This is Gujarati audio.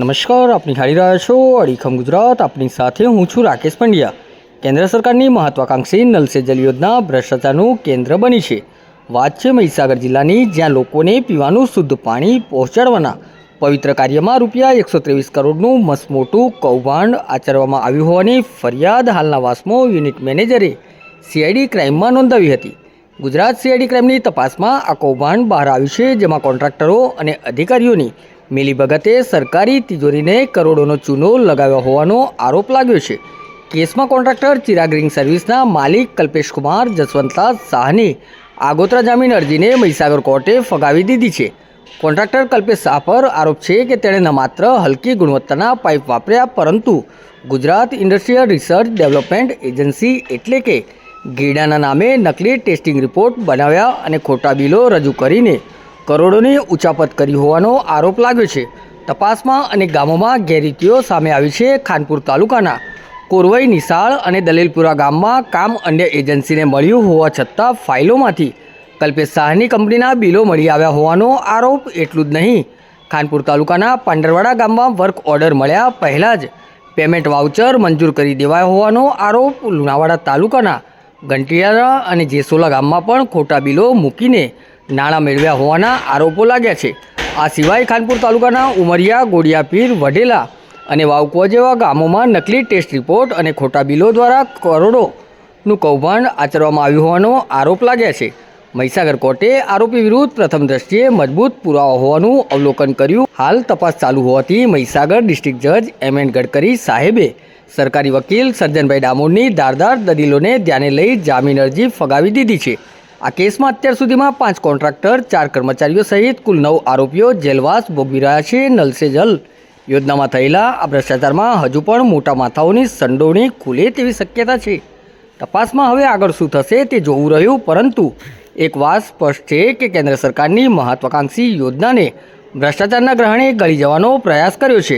નમસ્કાર, આપની ખાલી રહ્યા છો અડીખમ ગુજરાત. આપની સાથે હું છું રાકેશ પંડ્યા. કેન્દ્ર સરકારની મહત્વાકાંક્ષી નલ જલ યોજના ભ્રષ્ટાચારનું કેન્દ્ર બની છે. વાત છે મહીસાગર જિલ્લાની જ્યાં લોકોને પીવાનું શુદ્ધ પાણી પહોંચાડવાના પવિત્ર કાર્યમાં રૂપિયા એકસો ત્રેવીસ કરોડનું મસમોટું કૌભાંડ આચરવામાં આવ્યું હોવાની ફરિયાદ હાલના વાસ્મો યુનિટ મેનેજરે સીઆઈડી ક્રાઇમમાં નોંધાવી હતી. ગુજરાત સીઆઈડી ક્રાઇમની તપાસમાં આ કૌભાંડ બહાર આવ્યું છે, જેમાં કોન્ટ્રાક્ટરો અને અધિકારીઓની મિલીભગતે સરકારી તિજોરીને કરોડોનો ચૂનો લગાવ્યો હોવાનો આરોપ લાગ્યો છે. કેસમાં કોન્ટ્રાક્ટર ચિરાગ રિંગ સર્વિસના માલિક કલ્પેશકુમાર જસવંતલાલ શાહની આગોતરા જામીન અરજીને મહીસાગર કોર્ટે ફગાવી દીધી છે. કોન્ટ્રાક્ટર કલ્પેશ શાહ પર આરોપ છે કે તેણે ન માત્ર હલકી ગુણવત્તાના પાઇપ વાપર્યા, પરંતુ Gujarat industrial research development agency એટલે કે ગીડાના નામે નકલી ટેસ્ટિંગ રિપોર્ટ બનાવ્યા અને ખોટા બિલો રજૂ કરીને કરોડોની ઉચાપત કરી હોવાનો આરોપ લાગ્યો છે. તપાસમાં અનેક ગામોમાં ગેરરીતિઓ સામે આવી છે ખાનપુર તાલુકાના. કોરવઈ, નિશાળ અને દલીલપુરા ગામમાં કામ અન્ય એજન્સીને મળ્યું હોવા છતાં ફાઇલોમાંથી કલ્પેશ શાહની કંપનીના બિલો મળી આવ્યા હોવાનો આરોપ એટલું જ નહીં. ખાનપુર તાલુકાના પાંડરવાડા ગામમાં વર્ક ઓર્ડર મળ્યા પહેલાં જ પેમેન્ટ વાઉચર મંજૂર કરી દેવાયો હોવાનો આરોપ લુણાવાડા તાલુકાના ગંટિયારા અને જેસોલા ગામમાં પણ ખોટા બિલો મૂકીને નાણાં મેળવ્યા હોવાના આરોપો લાગ્યા છે. આ સિવાય ખાનપુર તાલુકાના ઉમરિયા, ગોડિયાપીર, વઢેલા અને વાવકુવા જેવા ગામોમાં નકલી ટેસ્ટ રિપોર્ટ અને ખોટા બિલો દ્વારા કરોડોનું કૌભાંડ આચરવામાં આવ્યું હોવાનો આરોપ લાગ્યા છે. મહીસાગર કોર્ટે આરોપી વિરુદ્ધ પ્રથમ દ્રષ્ટિએ મજબૂત પુરાવા હોવાનું અવલોકન કર્યું. હાલ તપાસ ચાલુ હોવાથી મહીસાગર ડિસ્ટ્રિક્ટ જજ એમ એન ગડકરી સાહેબે સરકારી વકીલ સજ્જનભાઈ ડામોરની ધારદાર દલીલોને ધ્યાને લઈ જામીન અરજી ફગાવી દીધી છે. આ કેસમાં અત્યાર સુધીમાં પાંચ કોન્ટ્રાક્ટર, ચાર કર્મચારીઓ સહિત કુલ નવ આરોપીઓ જેલવાસ ભોગવી રહ્યા છે નલ જલ. યોજનામાં થયેલા આ ભ્રષ્ટાચારમાં હજુ પણ મોટા માથાઓની સંડોવણી ખુલે તેવી શક્યતા છે. તપાસમાં હવે આગળ શું થશે તે જોવું રહ્યું, પરંતુ એક વાત સ્પષ્ટ છે કે કેન્દ્ર સરકારની મહત્વાકાંક્ષી યોજનાને ભ્રષ્ટાચારના ગ્રહણે ગળી જવાનો પ્રયાસ કર્યો છે.